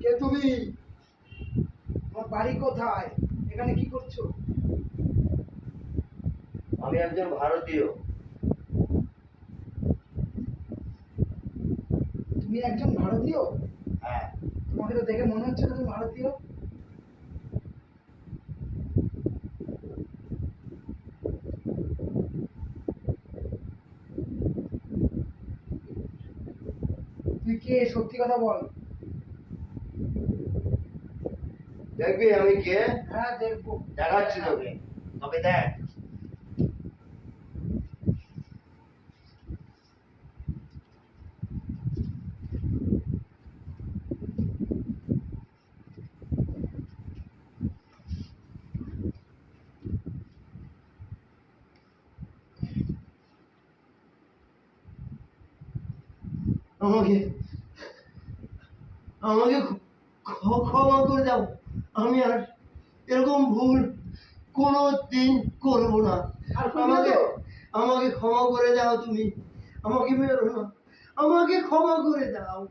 কে তুমি? বাড়ি কোথায়? এখানে কি করছ? আমি একজন ভারতীয়। তুমি একজন ভারতীয়? হ্যাঁ। তোমাকে তো দেখে মনে হচ্ছে তুমি ভারতীয়। তুই কে? সত্যি কথা বল। দেখবি আমি কে হ্যাঁ দেখব দেখাচ্ছি তোকে তোকে দেখ আমাকে আমাকে ক্ষ- ক্ষ- ক্ষমা করে দাও। আমি আর এরকম ভুল কোনো দিন করব না। আর আমাকে আমাকে ক্ষমা করে দাও তুমি। আমাকে মেরো না। আমাকে ক্ষমা করে দাও।